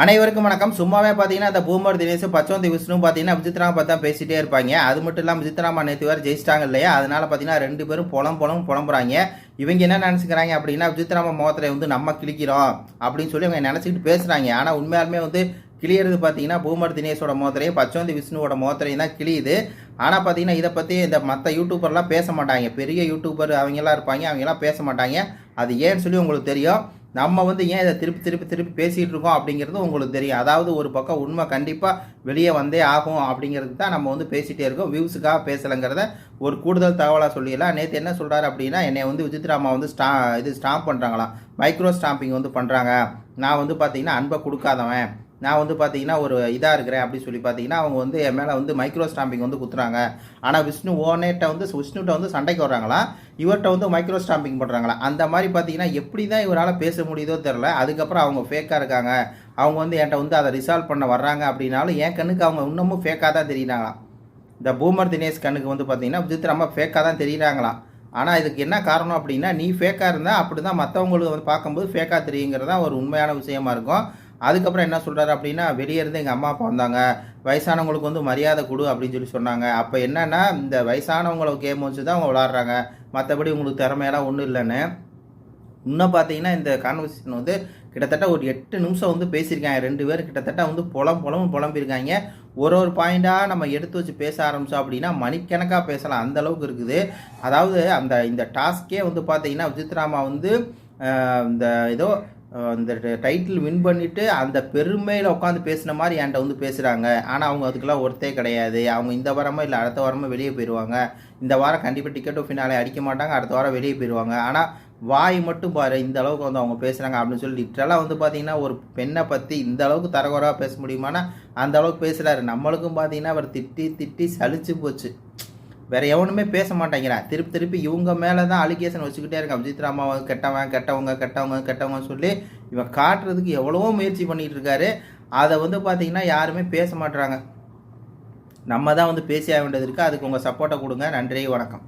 அனைவருக்கும் வணக்கம். சும்மாவே பார்த்தீங்கன்னா அந்த பூமர் தினேஷ் பச்சோந்தி விஷ்ணு பார்த்தீங்கன்னா விசித்ராமா பார்த்தா பேசிட்டே இருப்பாங்க. அது மட்டும் இல்லாமல் விசித்ராமா நேற்று வேறு ஜெயிச்சிட்டாங்க இல்லையா? அதனால பார்த்தீங்கன்னா ரெண்டு பேரும் புலம் புலம் புலம்புறாங்க. இவங்க என்ன நினச்சிக்கிறாங்க அப்படின்னா விசித்ராமா முகத்தில் வந்து நம்ம கிழிக்கிறோம் அப்படின்னு சொல்லி அவங்க நினச்சிக்கிட்டு பேசுகிறாங்க ஆனால் உண்மையாலுமே வந்து கிளியறது பார்த்தீங்கன்னா பூமர் தினேஷோட மோத்திரையும் பச்சோந்தி விஷ்ணுவோட மோத்திரையும் தான் கிளியுது ஆனால் பார்த்தீங்கன்னா இதை பற்றி இந்த மற்ற யூடியூபர்லாம் பேச மாட்டாங்க. பெரிய யூடியூபர் அவங்கெல்லாம் இருப்பாங்க. அவங்கெல்லாம் பேச மாட்டாங்க. அது ஏன்னு சொல்லி உங்களுக்கு தெரியும். நம்ம வந்து ஏன் இதை திருப்பி திருப்பி திருப்பி பேசிகிட்டு இருக்கோம் அப்படிங்கிறது உங்களுக்கு தெரியும். அதாவது ஒரு பக்கம் உண்மை கண்டிப்பாக வெளியே வந்தே ஆகும் அப்படிங்கிறது தான் நம்ம வந்து பேசிகிட்டே இருக்கோம். வியூஸுக்காக பேசலைங்கிறத ஒரு கூடுதல் தகவலாக சொல்லிடலாம். நேற்று என்ன சொல்கிறாரு அப்படின்னா என்னை வந்து விஜித்ராமா வந்து ஸ்டா இது ஸ்டாம்ப் பண்ணுறாங்களாம் மைக்ரோ ஸ்டாம்பிங் வந்து பண்ணுறாங்க நான் வந்து பார்த்தீங்கன்னா அன்பை கொடுக்காதவன். நான் வந்து பார்த்தீங்கன்னா ஒரு இதாக இருக்கிறேன் அப்படின்னு சொல்லி பார்த்தீங்கன்னா அவங்க வந்து என் மேலே வந்து மைக்ரோ ஸ்டாம்பிங் வந்து குத்துறாங்க. ஆனால் விஷ்ணு ஓனேட்ட வந்து விஷ்ணுகிட்ட வந்து சண்டைக்கு வர்றாங்களா? இவர்கிட்ட வந்து மைக்ரோ ஸ்டாம்பிங் பண்ணுறாங்களா அந்த மாதிரி பார்த்தீங்கன்னா எப்படி தான் இவரால் பேச முடியுதோ தெரில அதுக்கப்புறம் அவங்க ஃபேக்காக இருக்காங்க. அவங்க வந்து என்கிட்ட வந்து அதை ரிசால்வ் பண்ண வர்றாங்க அப்படின்னாலும் என் கண்ணுக்கு அவங்க இன்னமும் ஃபேக்காக தான் தெரியுறாங்களாம் இந்த பூமர் தினேஷ் கண்ணுக்கு வந்து பார்த்தீங்கன்னா விஜித் ரொம்ப ஃபேக்காக தான் தெரியுறாங்களாம் ஆனால் இதுக்கு என்ன காரணம் அப்படின்னா நீ ஃபேக்காக இருந்தால் அப்படி தான் மற்றவங்களுக்கு வந்து பார்க்கும்போது ஃபேக்காக தெரியுங்கிறது தான் ஒரு உண்மையான விஷயமா இருக்கும். அதுக்கப்புறம் என்ன சொல்கிறாரு அப்படின்னா வெளியே இருந்து எங்கள் அம்மா அப்பா வந்தாங்க. வயசானவங்களுக்கு வந்து மரியாதை கொடு அப்படின்னு சொல்லி சொன்னாங்க. அப்போ என்னென்னா இந்த வயசானவங்களை கேம் வச்சு தான் அவங்க விளாட்றாங்க. மற்றபடி உங்களுக்கு திறமையெல்லாம் ஒன்றும் இல்லைன்னு. இன்னும் பார்த்தீங்கன்னா இந்த கான்வர்சேஷன் வந்து கிட்டத்தட்ட ஒரு எட்டு நிமிஷம் வந்து பேசியிருக்காங்க. ரெண்டு பேர் கிட்டத்தட்ட வந்து புலம் புலமும் புலம்பியிருக்காங்க. ஒரு ஒரு பாயிண்டாக நம்ம எடுத்து வச்சு பேச ஆரம்பித்தோம் அப்படின்னா மணிக்கணக்காக பேசலாம். அந்த அளவுக்கு இருக்குது. அதாவது அந்த இந்த டாஸ்க்கே வந்து பார்த்தீங்கன்னா விஜித்ராமா வந்து இந்த ஏதோ இந்த டைட்டில் வின் பண்ணிவிட்டு அந்த பெருமையில் உட்காந்து பேசின மாதிரி என்கிட்ட வந்து பேசுகிறாங்க ஆனால் அவங்க அதுக்கெல்லாம் ஒருத்தே கிடையாது. அவங்க இந்த வாரமோ இல்லை அடுத்த வாரமோ வெளியே போயிடுவாங்க இந்த வாரம் கண்டிப்பாக டிக்கெட்டும் ஃபினாலே அடிக்க மாட்டாங்க. அடுத்த வாரம் வெளியே போயிடுவாங்க ஆனால் வாய் மட்டும் பாரு இந்த அளவுக்கு வந்து அவங்க பேசுகிறாங்க அப்படின்னு சொல்லி லிட்ரலாக வந்து பார்த்தீங்கன்னா ஒரு பெண்ணை பற்றி இந்த அளவுக்கு தரகுறவாக பேச முடியுமானா அந்த அளவுக்கு பேசுகிறாரு நம்மளுக்கும் பார்த்தீங்கன்னா அவர் திட்டி திட்டி சலிச்சு போச்சு. வேற எவனுமே பேச மாட்டேங்கிறான் திருப்பி திருப்பி இவங்க மேலே தான் அலிகேஷன் வச்சுக்கிட்டே இருக்கான். அஜித் ராமா கெட்டவன் கெட்டவங்க கெட்டவங்க கெட்டவங்க சொல்லி இவன் காட்டுறதுக்கு எவ்வளவோ முயற்சி பண்ணிட்டு இருக்காரு. அதை வந்து பார்த்தீங்கன்னா யாருமே பேச மாட்டுறாங்க நம்ம தான் வந்து பேசியாக வேண்டியது இருக்குது அதுக்கு உங்கள் சப்போர்ட்டை கொடுங்க. நன்றி வணக்கம்.